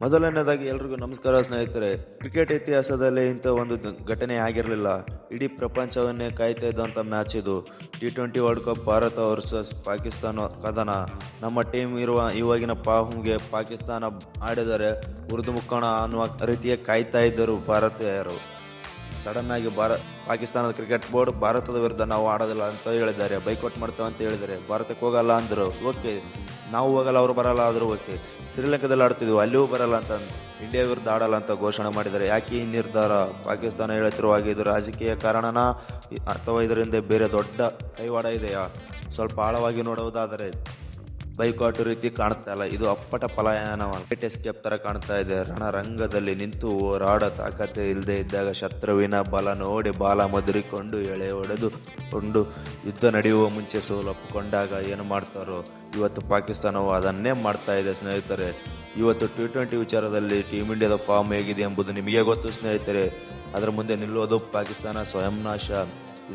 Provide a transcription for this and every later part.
ಮೊದಲನೇದಾಗಿ ಎಲ್ರಿಗೂ ನಮಸ್ಕಾರ, ಸ್ನೇಹಿತರೆ. ಕ್ರಿಕೆಟ್ ಇತಿಹಾಸದಲ್ಲಿ ಇಂಥ ಒಂದು ಘಟನೆ ಆಗಿರಲಿಲ್ಲ. ಇಡೀ ಪ್ರಪಂಚವನ್ನೇ ಕಾಯ್ತಾ ಇದ್ದಂಥ ಮ್ಯಾಚ್ ಇದು. T twenty World Cup Bharat versus Pakistan ಕದನ. ನಮ್ಮ ಟೀಮ್ ಇರುವ ಇವಾಗಿನ ಪಾಹುಂಗೆ ಪಾಕಿಸ್ತಾನ ಆಡಿದರೆ ಉರಿದು ಮುಕ್ಕೋಣ ಅನ್ನುವ ರೀತಿಯ ಕಾಯ್ತಾ ಇದ್ದರು ಭಾರತೀಯರು. ಸಡನ್ ಆಗಿ ಭಾರ ಪಾಕಿಸ್ತಾನದ ಕ್ರಿಕೆಟ್ ಬೋರ್ಡ್ ಭಾರತದ ವಿರುದ್ಧ ನಾವು ಆಡೋದಿಲ್ಲ ಅಂತ ಹೇಳಿದ್ದಾರೆ. ಬೈಕೌಟ್ ಮಾಡ್ತೇವೆ ಅಂತ ಹೇಳಿದ್ದಾರೆ. ಭಾರತಕ್ಕೆ ಹೋಗಲ್ಲ ಅಂದರು. ಓಕೆ. ನಾವು ಹೋಗಲ್ಲ, ಅವರು ಬರಲ್ಲ, ಆದರೂ ಓಕೆ ಶ್ರೀಲಂಕಾದಲ್ಲಿ ಆಡ್ತಿದ್ವಿ, ಅಲ್ಲಿಯೂ ಬರಲ್ಲ ಅಂತ ಇಂಡಿಯಾ ವಿರುದ್ಧ ಆಡಲ್ಲ ಅಂತ ಘೋಷಣೆ ಮಾಡಿದ್ದಾರೆ. ಯಾಕೆ ಈ ನಿರ್ಧಾರ? ಪಾಕಿಸ್ತಾನ ಹೇಳುತ್ತಿರುವಾಗ ಇದು ರಾಜಕೀಯ ಕಾರಣನ? ಅಥವಾ ಇದರಿಂದ ಬೇರೆ ದೊಡ್ಡ ಕೈವಾಡ ಇದೆಯಾ? ಸ್ವಲ್ಪ ಆಳವಾಗಿ ನೋಡುವುದಾದರೆ ಬೈಕಾಟ್ ರೀತಿ ಕಾಣ್ತಾ ಇಲ್ಲ. ಇದು ಅಪ್ಪಟ ಪಲಾಯನ ಎಸ್ಕೇಪ್ ತರ ಕಾಣ್ತಾ ಇದೆ. ರಣರಂಗದಲ್ಲಿ ನಿಂತು ಓರಾಡ ತಾಕತೆ ಇಲ್ಲದೆ ಇದ್ದಾಗ ಶತ್ರುವಿನ ಬಲ ನೋಡಿ ಬಾಲ ಮದುರಿಕೊಂಡು ಎಳೆ ಹೊಡೆದು ಕೊಂಡು ಯುದ್ಧ ನಡೆಯುವ ಮುಂಚೆ ಸೋಲಪ್ಪಿಕೊಂಡಾಗ ಏನು ಮಾಡ್ತಾರೋ? ಇವತ್ತು ಪಾಕಿಸ್ತಾನವು ಅದನ್ನೇ ಮಾಡ್ತಾ ಇದೆ ಸ್ನೇಹಿತರೆ. ಇವತ್ತು ಟಿ ಟ್ವೆಂಟಿ ವಿಚಾರದಲ್ಲಿ ಟೀಮ್ ಇಂಡಿಯಾದ ಫಾರ್ಮ್ ಹೇಗಿದೆ ಎಂಬುದು ನಿಮಗೆ ಗೊತ್ತು ಸ್ನೇಹಿತರೆ. ಅದರ ಮುಂದೆ ನಿಲ್ಲುವುದು ಪಾಕಿಸ್ತಾನ ಸ್ವಯಂ ನಾಶ.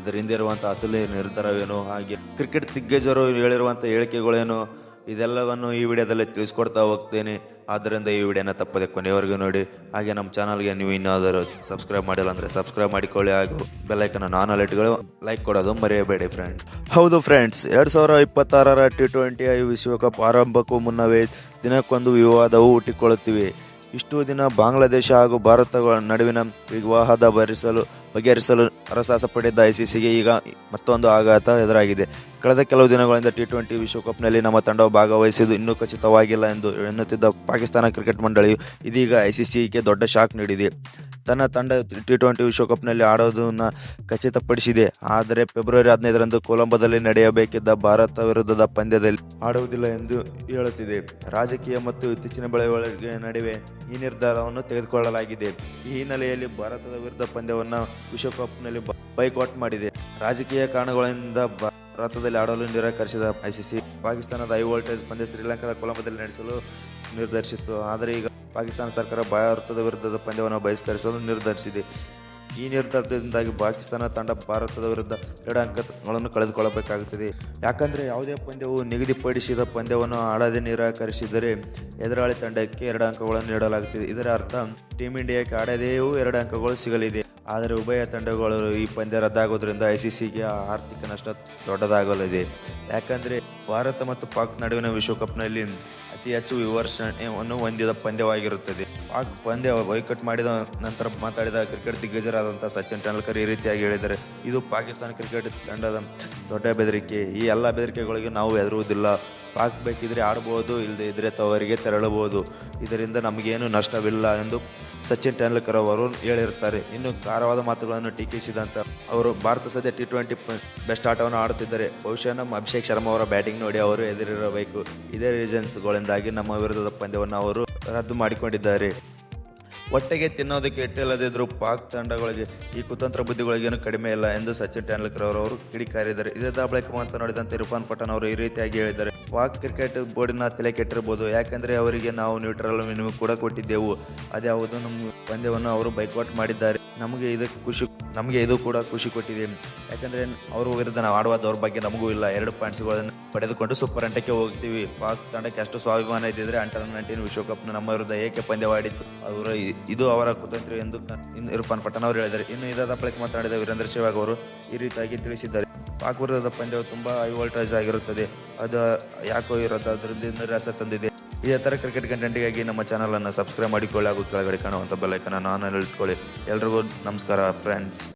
ಇದರಿಂದ ಇರುವಂಥ ಅಸಲಿ ನಿರ್ಧಾರವೇನು? ಹಾಗೆ ಕ್ರಿಕೆಟ್ ದಿಗ್ಗಜರು ಹೇಳಿರುವಂಥ ಹೇಳಿಕೆಗಳೇನು? ಇದೆಲ್ಲವನ್ನು ಈ ವಿಡಿಯೋದಲ್ಲಿ ತಿಳಿಸ್ಕೊಡ್ತಾ ಹೋಗ್ತೇನೆ. ಆದ್ದರಿಂದ ಈ ವಿಡಿಯೋನ ತಪ್ಪದೆ ಕೊನೆಯವರೆಗೂ ನೋಡಿ. ಹಾಗೆ ನಮ್ಮ ಚಾನಲ್ಗೆ ನೀವು ಇನ್ನಾದರೂ ಸಬ್ಸ್ಕ್ರೈಬ್ ಮಾಡಿಲ್ಲ ಅಂದರೆ ಸಬ್ಸ್ಕ್ರೈಬ್ ಮಾಡಿಕೊಳ್ಳಿ ಹಾಗೂ ಬೆಲ್ಲೈಕನ್ನು ನಾನ್ ಅಲರ್ಟ್ಗಳು ಲೈಕ್ ಕೊಡೋದು ಮರೆಯಬೇಡಿ ಫ್ರೆಂಡ್ ಹೌದು ಫ್ರೆಂಡ್ಸ್ ಎರಡು ಸಾವಿರ ಇಪ್ಪತ್ತಾರರ ಟಿ ಟ್ವೆಂಟಿ ಐ ವಿಶ್ವಕಪ್ ಆರಂಭಕ್ಕೂ ಮುನ್ನವೇ ದಿನಕ್ಕೊಂದು ವಿವಾದವು ಹುಟ್ಟಿಕೊಳ್ಳುತ್ತಿವೆ. ಇಷ್ಟು ದಿನ ಬಾಂಗ್ಲಾದೇಶ ಹಾಗೂ ಭಾರತಗಳ ನಡುವಿನ ವಿವಾಹದ ಭರಿಸಲು ಬಗೆಹರಿಸಲು ಹರಸಾಹಸ ಪಡೆದ ಐಸಿಸಿಗೆ ಈಗ ಮತ್ತೊಂದು ಆಘಾತ ಎದುರಾಗಿದೆ. ಕಳೆದ ಕೆಲವು ದಿನಗಳಿಂದ ಟಿ ಟ್ವೆಂಟಿ ವಿಶ್ವಕಪ್ನಲ್ಲಿ ನಮ್ಮ ತಂಡವು ಭಾಗವಹಿಸಿದ್ದು ಇನ್ನೂ ಖಚಿತವಾಗಿಲ್ಲ ಎಂದು ಎನ್ನುತ್ತಿದ್ದ ಪಾಕಿಸ್ತಾನ ಕ್ರಿಕೆಟ್ ಮಂಡಳಿಯು ಇದೀಗ ಐಸಿಸಿಗೆ ದೊಡ್ಡ ಶಾಕ್ ನೀಡಿದೆ. ತನ್ನ ತಂಡ ಟಿ ಟ್ವೆಂಟಿ ವಿಶ್ವಕಪ್ನಲ್ಲಿ ಆಡೋದನ್ನು ಖಚಿತಪಡಿಸಿದೆ. ಆದರೆ ಫೆಬ್ರವರಿ ಹದಿನೈದರಂದು ಕೊಲಂಬೋದಲ್ಲಿ ನಡೆಯಬೇಕಿದ್ದ ಭಾರತ ವಿರುದ್ಧದ ಪಂದ್ಯದಲ್ಲಿ ಆಡುವುದಿಲ್ಲ ಎಂದು ಹೇಳುತ್ತಿದೆ. ರಾಜಕೀಯ ಮತ್ತು ಇತ್ತೀಚಿನ ಬೆಳವಣಿಗೆ ನಡುವೆ ಈ ನಿರ್ಧಾರವನ್ನು ತೆಗೆದುಕೊಳ್ಳಲಾಗಿದೆ. ಈ ಹಿನ್ನೆಲೆಯಲ್ಲಿ ಭಾರತದ ವಿರುದ್ಧ ಪಂದ್ಯವನ್ನು ವಿಶ್ವಕಪ್ನಲ್ಲಿ ಬೈಕಾಟ್ ಮಾಡಿದೆ. ರಾಜಕೀಯ ಕಾರಣಗಳಿಂದ ಭಾರತದಲ್ಲಿ ಆಡಲು ನಿರಾಕರಿಸಿದ ಐಸಿಸಿ, ಪಾಕಿಸ್ತಾನದ ಹೈ ವೋಲ್ಟೇಜ್ ಪಂದ್ಯ ಶ್ರೀಲಂಕಾದ ಕೊಲಂಬೋದಲ್ಲಿ ನಡೆಸಲು ನಿರ್ಧರಿಸಿತ್ತು. ಆದರೆ ಈಗ ಪಾಕಿಸ್ತಾನ ಸರ್ಕಾರ ಭಾರತದ ವಿರುದ್ಧದ ಪಂದ್ಯವನ್ನು ಬಹಿಷ್ಕರಿಸಲು ನಿರ್ಧರಿಸಿದೆ. ಈ ನಿರ್ಧಾರದಿಂದಾಗಿ ಪಾಕಿಸ್ತಾನ ತಂಡ ಭಾರತದ ವಿರುದ್ಧ ಎರಡು ಅಂಕಗಳನ್ನು ಕಳೆದುಕೊಳ್ಳಬೇಕಾಗುತ್ತದೆ. ಯಾಕಂದರೆ ಯಾವುದೇ ಪಂದ್ಯವು ನಿಗದಿಪಡಿಸಿದ ಪಂದ್ಯವನ್ನು ಆಡದೆ ನಿರಾಕರಿಸಿದರೆ ಎದುರಾಳಿ ತಂಡಕ್ಕೆ ಎರಡು ಅಂಕಗಳನ್ನು ನೀಡಲಾಗುತ್ತದೆ. ಇದರ ಅರ್ಥ ಟೀಮ್ ಇಂಡಿಯಾಕ್ಕೆ ಆಡದೆಯೂ ಎರಡು ಅಂಕಗಳು ಸಿಗಲಿದೆ. ಆದರೆ ಉಭಯ ತಂಡಗಳು ಈ ಪಂದ್ಯ ರದ್ದಾಗೋದ್ರಿಂದ ಐಸಿಸಿಗೆ ಆರ್ಥಿಕ ನಷ್ಟ ದೊಡ್ಡದಾಗಲಿದೆ. ಯಾಕಂದರೆ ಭಾರತ ಮತ್ತು ಪಾಕ್ ನಡುವಿನ ವಿಶ್ವಕಪ್ನಲ್ಲಿ ಅತಿ ಹೆಚ್ಚು ವಿವರ್ಷಣೆಯನ್ನು ಹೊಂದಿದ ಪಂದ್ಯವಾಗಿರುತ್ತದೆ. ಪಾಕ್ ಪಂದ್ಯ ಬೈಕಟ್ ಮಾಡಿದ ನಂತರ ಮಾತಾಡಿದ ಕ್ರಿಕೆಟ್ ದಿಗ್ಗಜರಾದಂಥ ಸಚಿನ್ ತೆಂಡೂಲ್ಕರ್ ಈ ರೀತಿಯಾಗಿ ಹೇಳಿದ್ದಾರೆ. ಇದು ಪಾಕಿಸ್ತಾನ ಕ್ರಿಕೆಟ್ ತಂಡದ ದೊಡ್ಡ ಬೆದರಿಕೆ. ಈ ಎಲ್ಲ ಬೆದರಿಕೆಗಳಿಗೆ ನಾವು ಹೆದರುವುದಿಲ್ಲ. ಪಾಕ್ ಬೇಕಿದ್ರೆ ಆಡಬಹುದು ಇಲ್ಲದೆ ಇದ್ದರೆ ತವರಿಗೆ ತೆರಳಬಹುದು. ಇದರಿಂದ ನಮಗೇನು ನಷ್ಟವಿಲ್ಲ ಎಂದು ಸಚಿನ್ ತೆಂಡೂಲ್ಕರ್ ಅವರು ಹೇಳಿರ್ತಾರೆ ಇನ್ನು ಖಾರವಾದ ಮಾತುಗಳನ್ನು ಟೀಕಿಸಿದಂತ ಅವರು ಭಾರತ ಸದ್ಯ ಟಿ ಟ್ವೆಂಟಿ ಬೆಸ್ಟ್ ಆಟವನ್ನು ಆಡುತ್ತಿದ್ದಾರೆ. ಬಹುಶಃ ನಮ್ಮ ಅಭಿಷೇಕ್ ಶರ್ಮಾ ಅವರ ಬ್ಯಾಟಿಂಗ್ ನೋಡಿ ಅವರು ಎದುರಿರಬೇಕು ಇದೇ ರೀಸನ್ಸ್ಗಳಿಂದಾಗಿ ನಮ್ಮ ವಿರುದ್ಧದ ಪಂದ್ಯವನ್ನು ಅವರು ರದ್ದು ಮಾಡಿಕೊಂಡಿದ್ದಾರೆ. ಒಟ್ಟಿಗೆ ತಿನ್ನೋದಕ್ಕೆ ಇಟ್ಟಿಲ್ಲದಿದ್ದರೂ ಪಾಕ್ ತಂಡಗಳಿಗೆ ಈ ಕುತಂತ್ರ ಬುದ್ಧಿಗಳಿಗೇನು ಕಡಿಮೆ ಇಲ್ಲ ಎಂದು ಸಚಿನ್ ತೆಂಡೂಲ್ಕರ್ ಅವರು ಕಿಡಿಕಾರಿದ್ದಾರೆ. ಇದೇ ಬಳಿಕ ಮಾತನಾಡಿದಂತೆ ಇರ್ಫಾನ್ ಪಠಾಣ್ ಅವರು ಈ ರೀತಿಯಾಗಿ ಹೇಳಿದ್ದಾರೆ. ಪಾಕ್ ಕ್ರಿಕೆಟ್ ಬೋರ್ಡಿನ ತಲೆ ಕೆಟ್ಟಿರಬಹುದು ಯಾಕಂದ್ರೆ ಅವರಿಗೆ ನಾವು ನ್ಯೂಟ್ರಲ್ ಮೆನು ಕೂಡ ಕೊಟ್ಟಿದ್ದೆವು. ಅದ್ಯಾವುದು ನಮ್ಮ ಪಂದ್ಯವನ್ನು ಅವರು ಬೈಕಾಟ್ ಮಾಡಿದ್ದಾರೆ. ನಮಗೆ ಇದಕ್ಕೆ ಖುಷಿ ನಮಗೆ ಇದು ಕೂಡ ಖುಷಿ ಕೊಟ್ಟಿದೆ. ಯಾಕಂದ್ರೆ ಅವ್ರ ವಿರುದ್ಧ ನಾವು ಆಡುವ ದೌರ್ಭಾಗ್ಯ ನಮಗೂ ಇಲ್ಲ. ಎರಡು ಪಾಯಿಂಟ್ಸ್ಗಳನ್ನು ಪಡೆದುಕೊಂಡು ಸೂಪರ್ ಅಂಟಕ್ಕೆ ಹೋಗ್ತೀವಿ. ಪಾಕ್ ತಂಡಕ್ಕೆ ಅಷ್ಟು ಸ್ವಾಭಿಮಾನ ಇದ್ದಿದ್ರೆ ಅಂಟರ್ ನೈನ್ಟೀನ್ ವಿಶ್ವಕಪ್ನ ನಮ್ಮ ವಿರುದ್ಧ ಏಕೆ ಪಂದ್ಯವಾಡಿತ್ತು ಅವರ ಇದು ಅವರ ಕುತಂತ್ರ ಎಂದು ಇರ್ಫಾನ್ ಪಠಾಣ್ ಅವರು ಹೇಳಿದ್ದಾರೆ. ಇನ್ನು ಇದಾದ ಬಳಿಕ ಮಾತನಾಡಿದ ವೀರೇಂದ್ರ ಸೆಹ್ವಾಗ್ ಅವರು ಈ ರೀತಿಯಾಗಿ ತಿಳಿಸಿದ್ದಾರೆ. ಪಾಕ್ ವಿರುದ್ಧದ ಪಂದ್ಯವು ತುಂಬಾ ಹೈ ವೋಲ್ಟೇಜ್ ಆಗಿರುತ್ತದೆ. ಅದು ಯಾಕೋ ಇರೋದು? ಅದರಿಂದ ನಿರಾಸೆ ತಂದಿದೆ. ಇದೇ ಥರ ಕ್ರಿಕೆಟ್ ಕಂಟೆಂಟಿಗಾಗಿ ನಮ್ಮ ಚಾನಲನ್ನು ಸಬ್ಸ್ಕ್ರೈಬ್ ಮಾಡಿಕೊಳ್ಳಿ ಹಾಗೂ ಕೆಳಗಡೆ ಕಾಣುವಂಥ ಬೆಲ್ಲೈಕನ್ನು ನಾನು ಇಟ್ಕೊಳ್ಳಿ. ಎಲ್ರಿಗೂ ನಮಸ್ಕಾರ ಫ್ರೆಂಡ್ಸ್